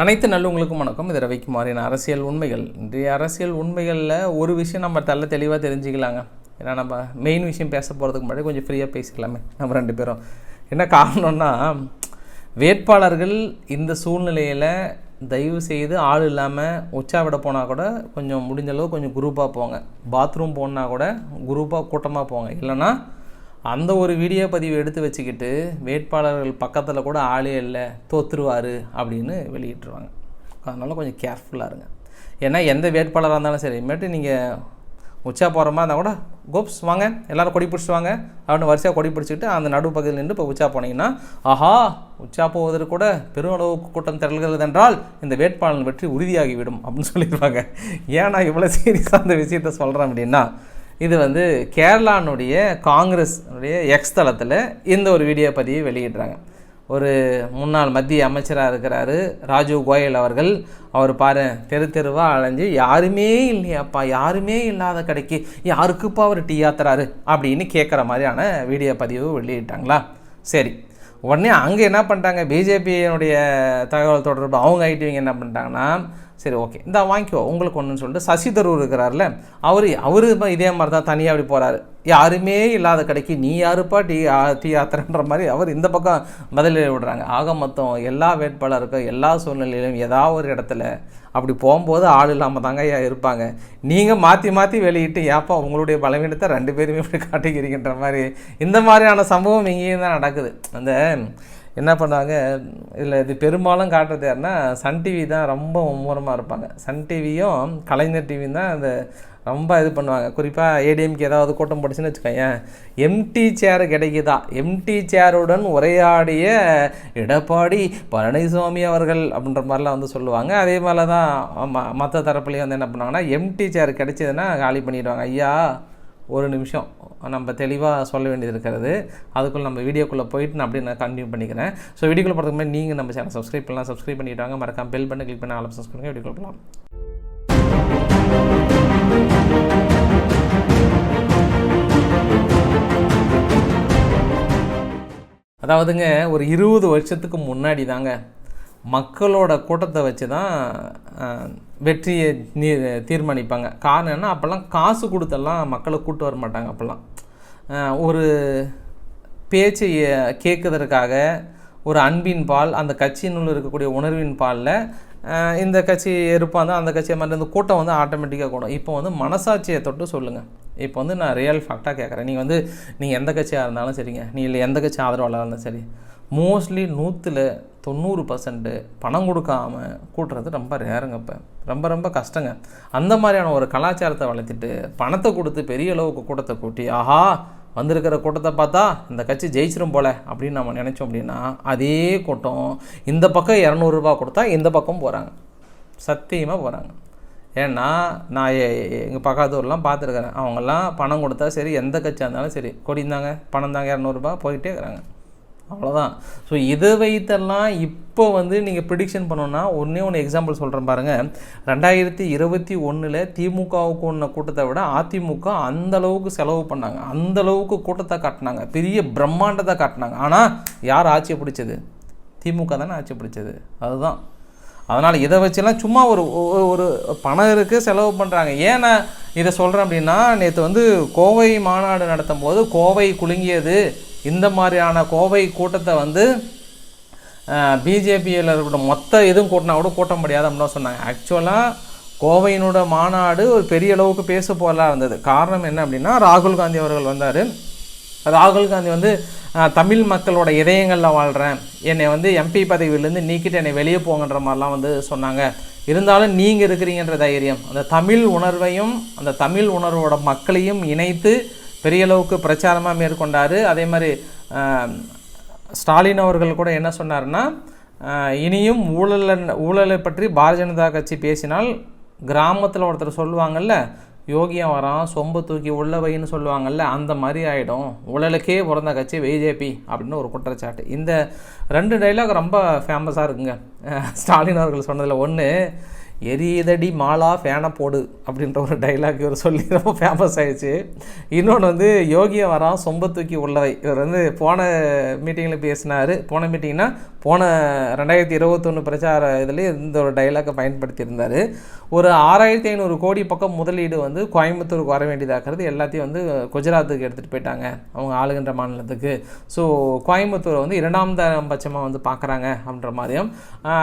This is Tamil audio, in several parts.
அனைத்து நல்லவங்களுக்கும் வணக்கம். இது ரவிக்குமாரின் அரசியல் உண்மைகள். இன்றைய அரசியல் உண்மைகளில் ஒரு விஷயம் நம்ம தள்ள தெளிவாக தெரிஞ்சுக்கலாங்க. ஏன்னா நம்ம மெயின் விஷயம் பேச போகிறதுக்கு முன்னாடி கொஞ்சம் ஃப்ரீயாக பேசிக்கலாமே நம்ம ரெண்டு பேரும். என்ன காரணம்னா வேட்பாளர்கள் இந்த சூழ்நிலையில் தயவு செய்து ஆள் இல்லாமல் உச்சா விட போனால் கூட கொஞ்சம் முடிஞ்ச அளவு கொஞ்சம் குரூப்பாக போங்க. பாத்ரூம் போனால் கூட குரூப்பாக கூட்டமாக போங்க. இல்லைன்னா அந்த ஒரு வீடியோ பதிவு எடுத்து வச்சுக்கிட்டு வேட்பாளர்கள் பக்கத்தில் கூட ஆளே இல்லை தோத்துருவார் அப்படின்னு வெளியிட்டுருவாங்க. அதனால் கொஞ்சம் கேர்ஃபுல்லாக இருங்க. ஏன்னா எந்த வேட்பாளராக இருந்தாலும் சரி இனிமேட்டு நீங்கள் உச்சா போகிற மாதிரி இருந்தால் கூட கோப்ஸ் வாங்க எல்லோரும் கொடி பிடிச்சிட்டு வாங்க அப்படின்னு வரிசையாக கொடி பிடிச்சிக்கிட்டு அந்த நடு பகுதியில் நின்று இப்போ உச்சா போனீங்கன்னா ஆஹா உச்சா போவதற்கு கூட பெருமளவு கூட்டம் திரள்கிறது என்றால் இந்த வேட்பாளர் வெற்றி உறுதியாகிவிடும் அப்படின்னு சொல்லிடுவாங்க. ஏன் நான் இவ்வளோ சீரியஸாக அந்த விஷயத்த சொல்கிறேன் அப்படின்னா இது வந்து கேரளானுடைய காங்கிரஸ்னுடைய எக்ஸ் தளத்தில் இந்த ஒரு வீடியோ பதிவை வெளியிடுறாங்க. ஒரு முன்னாள் மத்திய அமைச்சராக இருக்கிறாரு ராஜீவ் கோயல் அவர்கள். அவர் பாரு தெரு தெருவாக அலைஞ்சு யாருமே இல்லையாப்பா யாருமே இல்லாத கடைக்கு யாருக்குப்பா அவர் டீ ஆத்துறாரு? அப்படின்னு கேட்குற மாதிரியான வீடியோ பதிவு வெளியிட்டாங்களா? சரி. உடனே அங்கே என்ன பண்ணிட்டாங்க பிஜேபியினுடைய தகவல் தொடர்பு அவங்க ஐடிவிங்க என்ன பண்ணிட்டாங்கன்னா சரி ஓகே இந்த வாங்கிக்கோ. உங்களுக்கு ஒன்றுன்னு சொல்லிட்டு சசி தரூர் இருக்கிறார்ல அவர் அவர் இதே மாதிரி தான் தனியாக அப்படி போகிறாரு யாருமே இல்லாத கடைக்கு நீ யாருப்பா டீ ஆ- டீ ஆத்துறன்ற மாதிரி அவர் இந்த பக்கம் பதில் விடுறாங்க. ஆக மொத்தம் எல்லா வேட்பாளருக்கும் எல்லா சூழ்நிலையிலும் ஏதாவது ஒரு இடத்துல அப்படி போகும்போது ஆள் இல்லாமல் தாங்க ஐயா இருப்பாங்க? நீங்கள் மாற்றி மாற்றி வெளியிட்டு ஏப்பா உங்களுடைய பலவீனத்தை ரெண்டு பேருமே இப்படி காட்டிக்கிறீங்கன்ற மாதிரி இந்த மாதிரியான சம்பவம் இங்கேயும் தான் நடக்குது. அந்த என்ன பண்ணுவாங்க இதில் இது பெரும்பாலும் காட்டுறது யாருன்னா சன் டிவி தான் ரொம்ப மும்முரமாக இருப்பாங்க. சன் டிவியும் கலைஞர் டிவியும் தான் அந்த ரொம்ப இது பண்ணுவாங்க. குறிப்பாக ஏடிஎம்க்கு ஏதாவது கூட்டம் போட்டுச்சுன்னு வச்சுக்கோங்க எம்டி சேர் கிடைக்குதா? எம்டி சேருடன் உரையாடிய எடப்பாடி பழனிசாமி அவர்கள் அப்படின்ற மாதிரிலாம் வந்து சொல்லுவாங்க. அதே மாதிரி தான் மற்ற தரப்புலையும் வந்து என்ன பண்ணுவாங்கன்னா எம்டி சேர் கிடைச்சதுன்னா காலி பண்ணிடுவாங்க. ஐயா ஒரு நிமிஷம். நம்ம தெளிவாக சொல்ல வேண்டியது இருக்கிறது. அதுக்குள்ளே நம்ம வீடியோக்குள்ளே போயிட்டு நான் அப்படியே நான் கண்டினியூ பண்ணிக்கிறேன். ஸோ வீடியோக்குள்ளே போகிறதுக்கு முன்னாடி நீங்கள் நம்ம சேனல் சப்ஸ்கிரைப் பண்ணலாம். சப்ஸ்கிரைப் பண்ணிட்டாங்க மறக்காம பெல் பண்ணி கிளிக் பண்ணி ஆல் சப்ஸ்கிரைப் பண்ணுங்கள் வீடியோக்குள்ள போகலாம் அதாவதுங்க ஒரு இருபது வருஷத்துக்கு முன்னாடி தாங்க மக்களோட கூட்டத்தை வச்சு தான் வெற்றியை நீ தீர்மானிப்பாங்க. காரணம் என்ன? அப்போல்லாம் காசு கொடுத்தெல்லாம் மக்களை கூட்டு வர மாட்டாங்க அப்போல்லாம். ஒரு பேச்சை கேட்குறதுக்காக ஒரு அன்பின் பால் அந்த கட்சியினுள் இருக்கக்கூடிய உணர்வின் பாலில் இந்த கட்சி இருப்பாங்க அந்த கட்சியை மாதிரி இந்த கூட்டம் வந்து ஆட்டோமேட்டிக்காக கூடும். இப்போ வந்து மனசாட்சியை தொட்டு சொல்லுங்கள் இப்போ வந்து நான் ரியல் ஃபேக்டாக கேட்குறேன். நீங்கள் வந்து நீங்கள் எந்த கட்சியாக இருந்தாலும் சரிங்க. நீ இல்லை எந்த கட்சி ஆதரவாளராக இருந்தாலும் சரி. மோஸ்ட்லி நூற்றில் தொண்ணூறு பர்சன்ட்டு பணம் கொடுக்காம கூட்டுறது ரொம்ப ரேருங்க இப்போ. ரொம்ப ரொம்ப கஷ்டங்க. அந்த மாதிரியான ஒரு கலாச்சாரத்தை வளர்த்திட்டு பணத்தை கொடுத்து பெரிய அளவுக்கு கூட்டத்தை கூட்டி ஆஹா வந்திருக்கிற கூட்டத்தை பார்த்தா இந்த கட்சி ஜெயிச்சிரும் போல அப்படின்னு நம்ம நினச்சோம் அப்படின்னா அதே கூட்டம் இந்த பக்கம் இரநூறுபா கொடுத்தா இந்த பக்கம் போகிறாங்க சத்தியமாக போகிறாங்க ஏன்னா நான் எங்கள் பக்கத்தூர்லாம் பார்த்துருக்குறேன். அவங்கெல்லாம் பணம் கொடுத்தா சரி எந்த கட்சியாக இருந்தாலும் சரி கொடிந்தாங்க பணம் தாங்க இரநூறுபா போயிட்டே இருக்கிறாங்க. அவ்வளோதான் ஸோ இதை வைத்தெல்லாம் இப்போ வந்து நீங்கள் ப்ரிடிக்ஷன் பண்ணோன்னா ஒன்றே ஒன்று எக்ஸாம்பிள் சொல்கிறேன் பாருங்கள் ரெண்டாயிரத்தி இருபத்தி ஒன்றில் திமுகவுக்கு ஒன்று கூட்டத்தை விட அதிமுக அந்த அளவுக்கு செலவு பண்ணாங்க. அந்த அளவுக்கு கூட்டத்தை காட்டினாங்க. பெரிய பிரம்மாண்டத்தை காட்டினாங்க. ஆனால் யார் ஆட்சியை பிடிச்சது? திமுக தானே ஆட்சி பிடிச்சது. அதுதான். அதனால் இதை வச்செல்லாம் சும்மா ஒரு ஒரு- பணம் இருக்குது செலவு பண்ணுறாங்க ஏன் நான் இதை சொல்கிறேன் அப்படின்னா நேற்று வந்து கோவை மாநாடு நடத்தும் போது கோவை குலுங்கியது. இந்த மாதிரியான கோவை கூட்டத்தை வந்து பிஜேபியில் இருக்கிற மொத்த எதுவும் கூட்டினா கூட கூட்ட முடியாது அப்படின்னு சொன்னாங்க. ஆக்சுவலாக கோவையினோட மாநாடு ஒரு பெரிய அளவுக்கு பேச போகலாம் இருந்தது. காரணம் என்ன அப்படின்னா ராகுல் காந்தி அவர்கள் வந்தார். ராகுல் காந்தி வந்து தமிழ் மக்களோட இதயங்களில் வாழ்கிறேன் என்னை வந்து எம்பி பதவியிலேருந்து நீக்கிட்டு என்னை வெளியே போங்கன்ற மாதிரிலாம் வந்து சொன்னாங்க. இருந்தாலும் நீங்கள் இருக்கிறீங்கன்ற தைரியம். அந்த தமிழ் உணர்வையும் அந்த தமிழ் உணர்வோட மக்களையும் இணைத்து பெரிய அளவுக்கு பிரச்சாரமாக மேற்கொண்டார். அதே மாதிரி ஸ்டாலின் அவர்கள் கூட என்ன சொன்னார்னா இனியும் ஊழலன் ஊழலை பற்றி பாரதிய ஜனதா கட்சி பேசினால் கிராமத்தில் ஒருத்தர் சொல்லுவாங்கல்ல யோகியம் வரான் சொம்பு தூக்கி உள்ள வைன்னு சொல்லுவாங்கள்ல அந்த மாதிரி ஆகிடும் உழலுக்கே பிறந்த கட்சி பிஜேபி அப்படின்னு ஒரு குற்றச்சாட்டு. இந்த ரெண்டு டைலாக் ரொம்ப ஃபேமஸாக இருக்குங்க. ஸ்டாலின் அவர்கள் சொன்னதில் ஒன்று எரியதடி மாலா ஃபேனை போடு அப்படின்ற ஒரு டைலாக் இவர் சொல்லி ரொம்ப ஃபேமஸ் ஆயிடுச்சு. இன்னொன்று வந்து யோகியம் வரான் சொம்ப தூக்கி உள்ளவை. இவர் வந்து போன மீட்டிங்கில் பேசினார். போன மீட்டிங்னா போன ரெண்டாயிரத்தி இருபத்தொன்று பிரச்சார இதில் இந்த ஒரு டைலாக்கை பயன்படுத்தியிருந்தார். ஒரு ஆறாயிரத்தி ஐநூறு கோடி பக்கம் முதலீடு வந்து கோயம்புத்தூருக்கு வர வேண்டியதாகிறது எல்லாத்தையும் வந்து குஜராத்துக்கு எடுத்துகிட்டு போயிட்டாங்க. அவங்க ஆளுகின்ற மாநிலத்துக்கு. ஸோ கோயம்புத்தூரை வந்து இரண்டாம் தரம் பட்சமாக வந்து பார்க்குறாங்க அப்படின்ற மாதிரியும்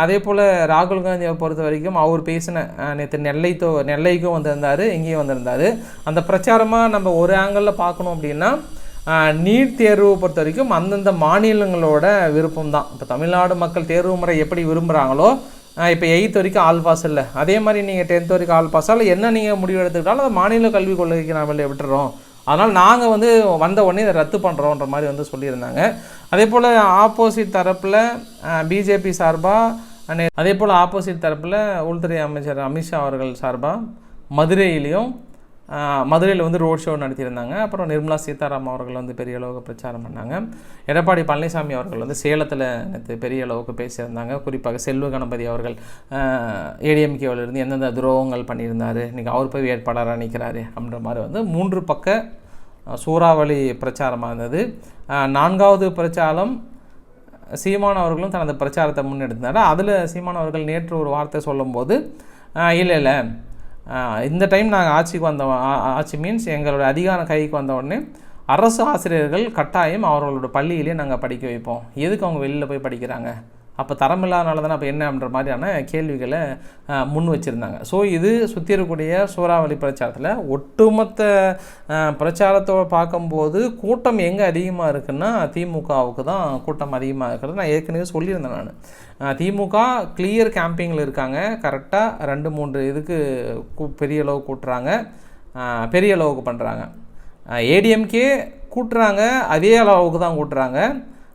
அதே போல் ராகுல் காந்தியை பொறுத்த வரைக்கும் அவர் பேசின நேற்று நெல்லை தோ நெல்லைக்கும் வந்திருந்தார் இங்கேயும் வந்திருந்தார். அந்த பிரச்சாரமாக நம்ம ஒரு ஆங்கிளில் பார்க்கணும் அப்படின்னா நீட் தேர்வு பொறுத்த வரைக்கும் அந்தந்த மாநிலங்களோட விருப்பம் தான் இப்போ தமிழ்நாடு மக்கள் தேர்வு முறை எப்படி விரும்புகிறாங்களோ இப்போ எயித் வரைக்கும் ஆல் பாஸ் இல்லை. அதே மாதிரி நீங்கள் டென்த் வரைக்கும் ஆல் பாஸ் என்ன நீங்கள் முடிவு எடுத்துக்கிட்டாலும் அதை மாநில கல்விக் கொள்கைக்கு நாம விட்டுறோம். அதனால் நாங்கள் வந்து வந்த உடனே இதை ரத்து பண்ணுறோன்ற மாதிரி வந்து சொல்லியிருந்தாங்க. அதே போல் ஆப்போசிட் தரப்பில் பிஜேபி சார்பாக அதே போல் ஆப்போசிட் தரப்பில் உள்துறை அமைச்சர் அமித்ஷா அவர்கள் சார்பாக மதுரையிலையும் மதுரையில் வந்து ரோட் ஷோ நடத்தியிருந்தாங்க. அப்புறம் நிர்மலா சீதாராமன் அவர்கள் வந்து பெரிய அளவுக்கு பிரச்சாரம் பண்ணாங்க. எடப்பாடி பழனிசாமி அவர்கள் வந்து சேலத்தில் நேற்று பெரிய அளவுக்கு பேசியிருந்தாங்க. குறிப்பாக செல்வ கணபதி அவர்கள் ஏடிஎம்கேவிலிருந்து எந்தெந்த துரோகங்கள் பண்ணியிருந்தார் இன்றைக்கி அவர் போய் வேட்பாளராக நிற்கிறாரு அப்படின்ற மாதிரி வந்து மூன்று பக்க சூறாவளி பிரச்சாரமாக இருந்தது. நான்காவது பிரச்சாரம் சீமான் அவர்களும் தனது பிரச்சாரத்தை முன்னெடுத்தார் அதில் சீமான் அவர்கள் நேற்று ஒரு வார்த்தை சொல்லும்போது இல்லை இல்லை இந்த டைம் நாங்கள் ஆட்சிக்கு வந்த ஆட்சி மீன்ஸ் எங்களோட அதிகார கைக்கு வந்த உடனே அரசு ஆசிரியர்கள் கட்டாயம் அவர்களோட பள்ளியிலே நாங்கள் படிக்க வைப்போம். எதுக்கு அவங்க வெளியில் போய் படிக்கிறாங்க? அப்போ தரம் இல்லாதனால தானே அப்போ என்ன அப்படின்ற மாதிரியான கேள்விகளை முன் வச்சுருந்தாங்க. ஸோ இது சுற்றி இருக்கக்கூடிய சூறாவளி பிரச்சாரத்தில் ஒட்டுமொத்த பிரச்சாரத்தோடு பார்க்கும்போது கூட்டம் எங்கே அதிகமாக இருக்குன்னா திமுகவுக்கு தான் கூட்டம் அதிகமாக இருக்கிறது. நான் ஏற்கனவே சொல்லியிருந்தேன் நான். திமுக கிளியர் கேம்பிங்கில் இருக்காங்க. கரெக்டாக ரெண்டு மூன்று இதுக்கு கூ- பெரிய அளவு கூட்டுறாங்க. பெரிய அளவுக்கு பண்ணுறாங்க ஏடிஎம்கே கூட்டுறாங்க. அதே அளவுக்கு தான் கூட்டுறாங்க.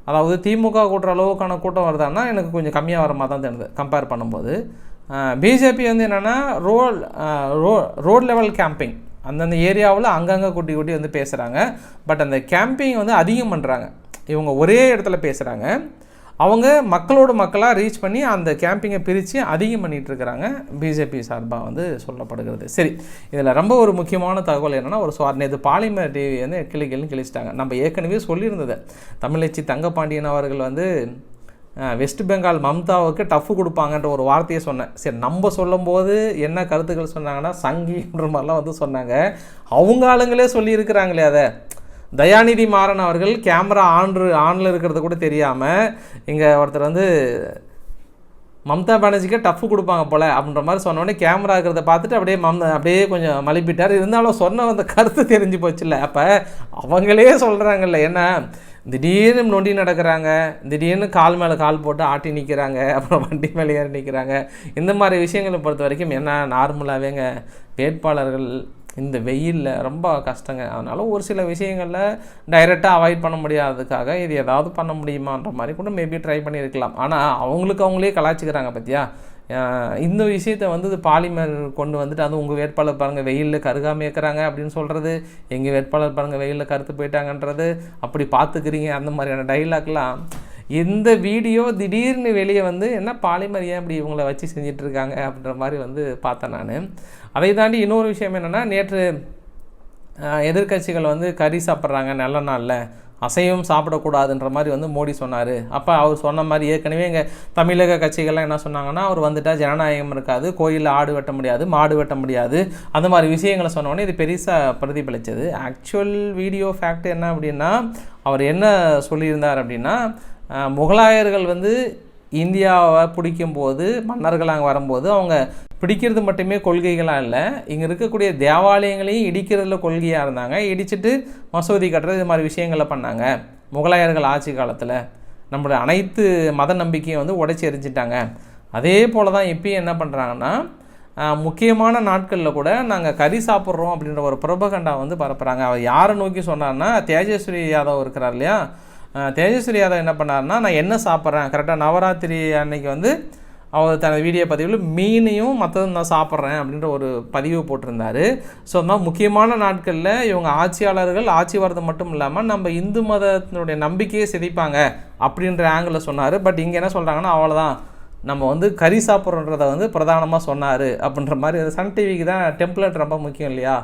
அதாவது திமுக கூட்டுற அளவுக்கான கூட்டம் வருதான்னா எனக்கு கொஞ்சம் கம்மியாக வர மாதிரி தான் தெரியுது கம்பேர் பண்ணும்போது. பிஜேபி வந்து என்னென்னா ரோல் ரோ ரோட் லெவல் கேம்பிங் அந்தந்த ஏரியாவில் அங்கங்கே கூட்டி கூட்டி வந்து பேசுகிறாங்க பட் அந்த கேம்பிங் வந்து அதிகம் பண்ணுறாங்க இவங்க ஒரே இடத்துல பேசுகிறாங்க அவங்க மக்களோட மக்களாக ரீச் பண்ணி அந்த கேம்பிங்கை பிரித்து அதிகம் பண்ணிகிட்ருக்கிறாங்க பிஜேபி சார்பாக வந்து சொல்லப்படுகிறது. சரி இதில் ரொம்ப ஒரு முக்கியமான தகவல் என்னென்னா ஒரு சுவார் நேற்று பாலிமர் டிவி வந்து கிளி கிழிச்சிட்டாங்க. நம்ம ஏற்கனவே சொல்லியிருந்தது. தமிழச்சி தங்கப்பாண்டியன் அவர்கள் வந்து வெஸ்ட் பெங்கால் மம்தாவுக்கு டஃப் கொடுப்பாங்கன்ற ஒரு வார்த்தையை சொன்னேன். சரி நம்ம சொல்லும்போது என்ன கருத்துக்கள் சொன்னாங்கன்னா சங்கின்ற மாதிரிலாம் வந்து சொன்னாங்க. அவங்க ஆளுங்களே சொல்லியிருக்கிறாங்களே அதை. தயாநிதி மாறன் அவர்கள் கேமரா ஆன்று ஆனில் இருக்கிறது கூட தெரியாமல் இங்கே ஒருத்தர் வந்து மம்தா பானர்ஜிக்கே டஃப் கொடுப்பாங்க போல் அப்படின்ற மாதிரி சொன்னோடனே கேமரா இருக்கிறத பார்த்துட்டு அப்படியே மம் அப்படியே கொஞ்சம் மலிப்பிட்டார். இருந்தாலும் சொன்ன அந்த கருத்து தெரிஞ்சு போச்சுல்ல. அப்போ அவங்களே சொல்கிறாங்கல்ல என்ன? திடீர்னு நொண்டி நடக்கிறாங்க திடீர்னு கால் மேலே கால் போட்டு ஆட்டி நிற்கிறாங்க அப்புறம் வண்டி மேலே ஏறி நிற்கிறாங்க இந்த மாதிரி விஷயங்களை பொறுத்த வரைக்கும் என்ன நார்மலாகவேங்க வேட்பாளர்கள் இந்த வெயிலில் ரொம்ப கஷ்டங்க. அதனால் ஒரு சில விஷயங்களில் டைரெக்டாக அவாய்ட் பண்ண முடியாததுக்காக இது ஏதாவது பண்ண முடியுமான்ற மாதிரி கூட மேபி ட்ரை பண்ணியிருக்கலாம். ஆனால் அவங்களுக்கு அவங்களே கலாச்சிக்கிறாங்க பார்த்தியா இந்த விஷயத்தை வந்து இது பாலிமர் கொண்டு வந்துட்டு அது உங்கள் வேட்பாளர் பாருங்கள் வெயிலில் கருகாமல் இருக்கிறாங்க அப்படின்னு சொல்கிறது எங்கள் வேட்பாளர் பாருங்கள் வெயிலில் கருத்து போயிட்டாங்கன்றது அப்படி பார்த்துக்கிறீங்க அந்த மாதிரியான டைலாக்லாம் இந்த வீடியோ திடீர்னு வெளியே வந்து என்ன பாலிமர் ஏன் இப்படி இவங்களை வச்சு செஞ்சிட்டு இருக்காங்க அப்படின்ற மாதிரி வந்து பார்த்தேன் நான். அதை தாண்டி இன்னொரு விஷயம் என்னென்னா நேற்று எதிர்க்கட்சிகள் வந்து கறி சாப்பிட்றாங்க நல்ல நாளில். அசைவம் சாப்பிடக்கூடாதுன்ற மாதிரி வந்து மோடி சொன்னார். அப்போ அவர் சொன்ன மாதிரி ஏற்கனவே எங்கள் தமிழக கட்சிகள்லாம் என்ன சொன்னாங்கன்னா அவர் வந்துட்டால் ஜனநாயகம் இருக்காது கோயிலில் ஆடு வெட்ட முடியாது மாடு வெட்ட முடியாது. அந்த மாதிரி விஷயங்களை சொன்னோடனே இது பெருசாக பிரதிபலித்தது ஆக்சுவல் வீடியோ ஃபேக்ட் என்ன அப்படின்னா அவர் என்ன சொல்லியிருந்தார் அப்படின்னா முகலாயர்கள் வந்து இந்தியாவை பிடிக்கும்போது மன்னர்கள் அங்கே வரும்போது அவங்க பிடிக்கிறது மட்டுமே கொள்கைகளாக இல்லை. இங்கே இருக்கக்கூடிய தேவாலயங்களையும் இடிக்கிறதுல கொள்கையாக இருந்தாங்க. இடிச்சிட்டு மசூதி கட்டுறது இது மாதிரி விஷயங்களை பண்ணாங்க. முகலாயர்கள் ஆட்சி காலத்தில் நம்மளுடைய அனைத்து மத நம்பிக்கையும் வந்து உடைச்சி எரிஞ்சிட்டாங்க அதே போல் தான் இப்பயும் என்ன பண்ணுறாங்கன்னா முக்கியமான நாட்களில் கூட நாங்கள் கறி சாப்பிட்றோம் அப்படின்ற ஒரு பிரபகண்டா வந்து பரப்புகிறாங்க அவர் யாரை நோக்கி சொன்னார்னா தேஜஸ்வரி யாதவ் இருக்கிறார் இல்லையா? தேஜஸ்வரி யாதவ் என்ன பண்ணாருன்னா நான் என்ன சாப்பிட்றேன்? கரெக்டாக நவராத்திரி அன்னைக்கு வந்து அவர் தனது வீடியோ பதிவில் மீனையும் மற்றதும் நான் சாப்பிட்றேன் அப்படின்ற ஒரு பதிவு போட்டிருந்தார். ஸோ அந்த மாதிரி முக்கியமான நாட்களில் இவங்க ஆட்சியாளர்கள் ஆட்சி வர்றது மட்டும் இல்லாமல் நம்ம இந்து மதத்தினுடைய நம்பிக்கையை சிதைப்பாங்க அப்படின்ற ஆங்கிளில் சொன்னார். பட் இங்கே என்ன சொல்கிறாங்கன்னா அவ்வளோதான் நம்ம வந்து கறி சாப்பிட்றோன்றதை வந்து பிரதானமாக சொன்னார் அப்படின்ற மாதிரி. சன் டிவிக்கு தான் டெம்ப்ளேட் ரொம்ப முக்கியம் இல்லையா?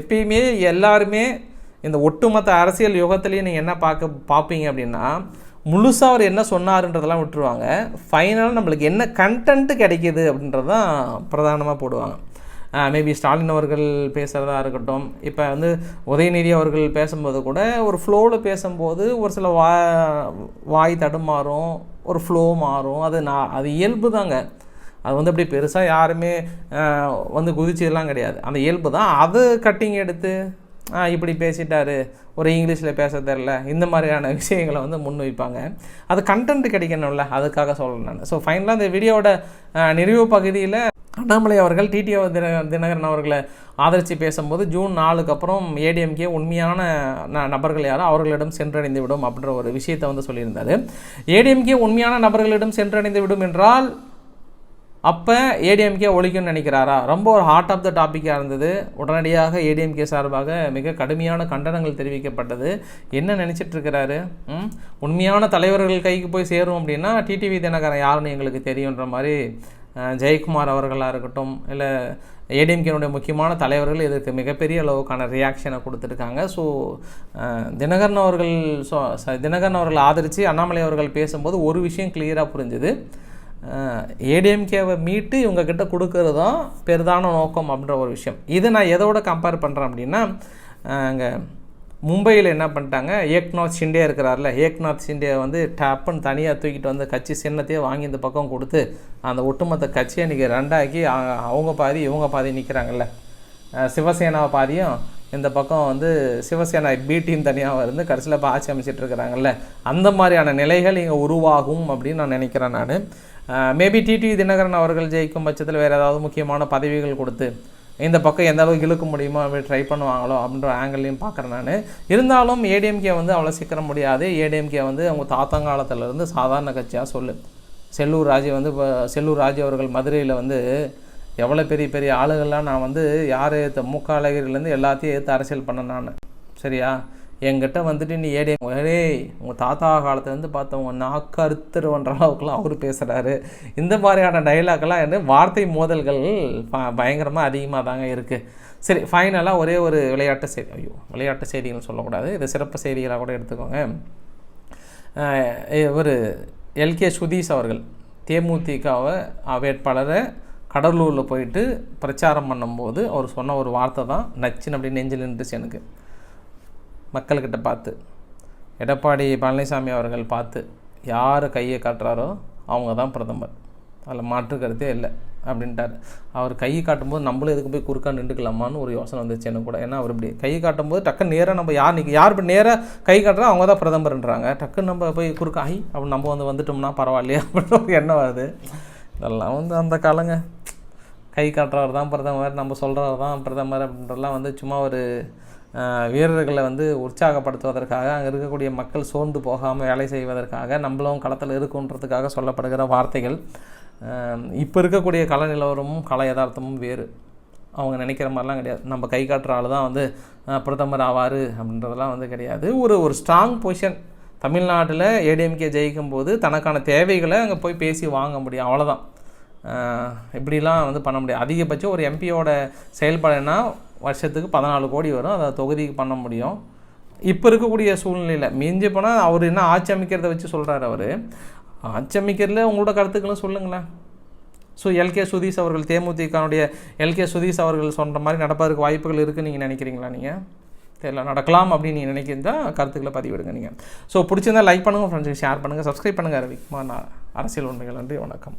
எப்பயுமே எல்லாருமே இந்த ஒட்டுமொத்த அரசியல் யுகத்துலேயும் நீங்கள் என்ன பார்க்க பார்ப்பீங்க அப்படின்னா முழுசாக அவர் என்ன சொன்னாருன்றதெல்லாம் விட்டுருவாங்க. ஃபைனலாக நம்மளுக்கு என்ன கண்டென்ட்டு கிடைக்கிது அப்படின்றது தான் பிரதானமாக போடுவாங்க மேபி ஸ்டாலின் அவர்கள் பேசுகிறதா இருக்கட்டும். இப்போ வந்து உதயநிதி அவர்கள் பேசும்போது கூட ஒரு ஃப்ளோவில் பேசும்போது ஒரு சில வா வாய் தடுமாறும் ஒரு ஃப்ளோ மாறும். அது நான் அது இயல்பு தாங்க அது வந்து அப்படி பெருசாக யாருமே வந்து குதிச்சதெல்லாம் கிடையாது. அந்த இயல்பு தான் அது கட்டிங் எடுத்து இப்படி பேசிட்டாரு. ஒரு இங்கிலீஷில் பேச தெரில இந்த மாதிரியான விஷயங்களை வந்து முன் வைப்பாங்க அது கண்டென்ட் கிடைக்கணும்ல அதுக்காக சொல்கிறேன் நான். ஸோ ஃபைனலாக இந்த வீடியோவோட நிறைவு பகுதியில் அண்ணாமலை அவர்கள் டிடிஓ தின தினகரன் அவர்களை ஆதரித்து பேசும்போது ஜூன் நாலுக்கு அப்புறம் ஏடிஎம்கே உண்மையான ந- நபர்கள் யாரோ அவர்களிடம் சென்றடைந்து விடும் அப்படின்ற ஒரு விஷயத்தை வந்து சொல்லியிருந்தார். ஏடிஎம்கே உண்மையான நபர்களிடம் சென்றடைந்து விடும் என்றால் அப்போ ஏடிஎம்கே ஒழிக்கும்னு நினைக்கிறாரா? ரொம்ப ஒரு ஹார்ட் ஆஃப் த டாப்பிக்காக இருந்தது. உடனடியாக ஏடிஎம்கே சார்பாக மிக கடுமையான கண்டனங்கள் தெரிவிக்கப்பட்டது. என்ன நினைச்சிட்டு இருக்கிறாரு? உண்மையான தலைவர்கள் கைக்கு போய் சேரும் அப்படின்னா டிடிவி தினகரன் யாருன்னு எங்களுக்கு தெரியுன்ற மாதிரி ஜெயக்குமார் அவர்களாக இருக்கட்டும் இல்லை ஏடிஎம்கேனுடைய முக்கியமான தலைவர்கள் இதற்கு மிகப்பெரிய அளவுக்கான ரியாக்ஷனை கொடுத்துருக்காங்க. ஸோ தினகரன் அவர்கள் ஸோ தினகரன் அவர்கள் ஆதரித்து அண்ணாமலை அவர்கள் பேசும்போது ஒரு விஷயம் கிளியராக புரிஞ்சுது. ஏடிஎம்கேவை மீட்டு இவங்கக்கிட்ட கொடுக்கறது தான் பெரிதான நோக்கம் அப்படின்ற ஒரு விஷயம். இது நான் எதோட கம்பேர் பண்ணுறேன் அப்படின்னா அங்கே மும்பையில் என்ன பண்ணிட்டாங்க? ஏக்நாத் ஷிண்டே இருக்கிறார்ல. ஏக்நாத் ஷிண்டே வந்து டப்புன்னு தனியாக தூக்கிட்டு வந்து கட்சி சின்னத்தையே வாங்கி இந்த பக்கம் கொடுத்து அந்த ஒட்டுமொத்த கட்சியை இன்றைக்கி ரெண்டாக்கி அவங்க பாதி இவங்க பாதி நிற்கிறாங்கல்ல சிவசேனா பாதியும் இந்த பக்கம் வந்து சிவசேனா பி டீம் தனியாக இருந்து கடைசியில் இப்போ ஆட்சி அமைச்சிட்டு இருக்கிறாங்கல்ல. அந்த மாதிரியான நிலைகள் இங்கே உருவாகும் அப்படின்னு நான் நினைக்கிறேன் நான். மேபி டிடி தினகரன் அவர்கள் ஜெயிக்கும் பட்சத்தில் வேறு ஏதாவது முக்கியமான பதவிகள் கொடுத்து இந்த பக்கம் எந்த அளவுக்கு இழுக்க முடியுமோ அப்படி ட்ரை பண்ணுவாங்களோ அப்படின்ற ஆங்கிள்லையும் பார்க்குறேன் நான். இருந்தாலும் ஏடிஎம்கே வந்து அவ்வளோ சீக்கிரம் முடியாது. ஏடிஎம்கே வந்து அவங்க தாத்தங்காலத்துல காலத்துலேருந்து சாதாரண கட்சியாக சொல்லு. செல்லூர் ராஜு வந்து இப்போ செல்லூர் ராஜு அவர்கள் மதுரையில் வந்து எவ்வளோ பெரிய பெரிய ஆளுகள்லாம் நான் வந்து யார் ஏற்ற மூக்க எல்லாத்தையும் ஏற்று அரசியல் பண்ணேன் நான். சரியா? என்கிட்ட வந்துட்டு நீ ஏடி ஏடே உங்கள் தாத்தா காலத்துலேருந்து பார்த்தவங்க நாக்கு அறுத்துருவன்ற அளவுக்குலாம் அவர் பேசுகிறாரு இந்த மாதிரியான டைலாக்லாம் என்ன வார்த்தை மோதல்கள் ப பயங்கரமாக அதிகமாக தாங்க இருக்குது சரி ஃபைனலாக ஒரே ஒரு விளையாட்டு செய்தி ஐயோ விளையாட்டு செய்திகள்னு சொல்லக்கூடாது. இது சிறப்பு செய்திகளாக கூட எடுத்துக்கோங்க. இவர் எல்கே சுதீஷ் அவர்கள் தேமுதிகவை வேட்பாளரை கடலூரில் போயிட்டு பிரச்சாரம் பண்ணும்போது அவர் சொன்ன ஒரு வார்த்தை தான் நச்சுன்னு அப்படியே நெஞ்சில் நின்றுச்சு எனக்கு. மக்கள்கிட்ட பார்த்து எடப்பாடி பழனிசாமி அவர்கள் பார்த்து யார் கையை காட்டுறாரோ அவங்க தான் பிரதமர். அதில் மாற்று கருத்தே இல்லை அப்படின்ட்டார். அவர் கை காட்டும்போது நம்மளும் எதுக்கு போய் குறுக்கா நின்றுக்கலாமான்னு ஒரு யோசனை வந்துச்சு எனக்கு கூட. ஏன்னா அவர் இப்படி கை காட்டும்போது டக்குன்னு நேராக நம்ம யார் நிற்க யார் இப்போ நேராக கை காட்டுறா அவங்க தான் பிரதமர்ன்றாங்க. டக்குன்னு நம்ம போய் குறுக்கா ஐ அப்படி நம்ம வந்து வந்துட்டோம்னா பரவாயில்லையா? அப்படின்னு ஒரு எண்ணம் வருது. இதெல்லாம் வந்து அந்த காலங்க. கை காட்டுறவர் தான் பிரதமர் நம்ம சொல்கிறவர் தான் பிரதமர் அப்படின்றலாம் வந்து சும்மா ஒரு வீரர்களை வந்து உற்சாகப்படுத்துவதற்காக அங்கே இருக்கக்கூடிய மக்கள் சோர்ந்து போகாமல் வேலை செய்வதற்காக நம்மளும் களத்தில் இருக்குன்றதுக்காக சொல்லப்படுகிற வார்த்தைகள். இப்போ இருக்கக்கூடிய கல நிலவரமும் கல யதார்த்தமும் வேறு. அவங்க நினைக்கிற மாதிரிலாம் கிடையாது. நம்ம கை காட்டுற ஆள் தான் வந்து பிரதமர் ஆவார் அப்படின்றதெல்லாம் வந்து கிடையாது. ஒரு ஒரு ஸ்ட்ராங் பொசிஷன் தமிழ்நாட்டில் ஏடிஎம்கே ஜெயிக்கும் போது தனக்கான தேவைகளை அங்கே போய் பேசி வாங்க முடியும். அவ்வளோதான் இப்படிலாம் வந்து பண்ண முடியாது. அதிகபட்சம் ஒரு எம்பியோட செயல்பாடுனா வருஷத்துக்கு பதினாலு கோடி வரும். அதை தொகுதிக்கு பண்ண முடியும். இப்போ இருக்கக்கூடிய சூழ்நிலையில் மிஞ்சி போனால் அவர் என்ன ஆட்சி அமைக்கிறத வச்சு சொல்கிறார் அவர். ஆட்சி அமைக்கிறதுல உங்களோட கருத்துக்களும் சொல்லுங்களேன். ஸோ எல்கே சுதீஷ் அவர்கள் தேமுதிகனுடைய எல்கே சுதீஷ் அவர்கள் சொல்கிற மாதிரி நடப்பதற்கு வாய்ப்புகள் இருக்குன்னு நீங்கள் நினைக்கிறீங்களா நீங்கள் தெரியல. நடக்கலாம் அப்படின்னு நீங்கள் நினைக்கிறதா? கருத்துக்களை பதிவிடுங்க நீங்கள் ஸோ பிடிச்சிருந்தா லைக் பண்ணுங்கள் ஃப்ரெண்ட்ஸுக்கு ஷேர் பண்ணுங்கள் சப்ஸ்கிரைப் பண்ணுங்கள் ரவிக்குமார் நான் அரசியல் உண்மைகள் நன்றி வணக்கம்.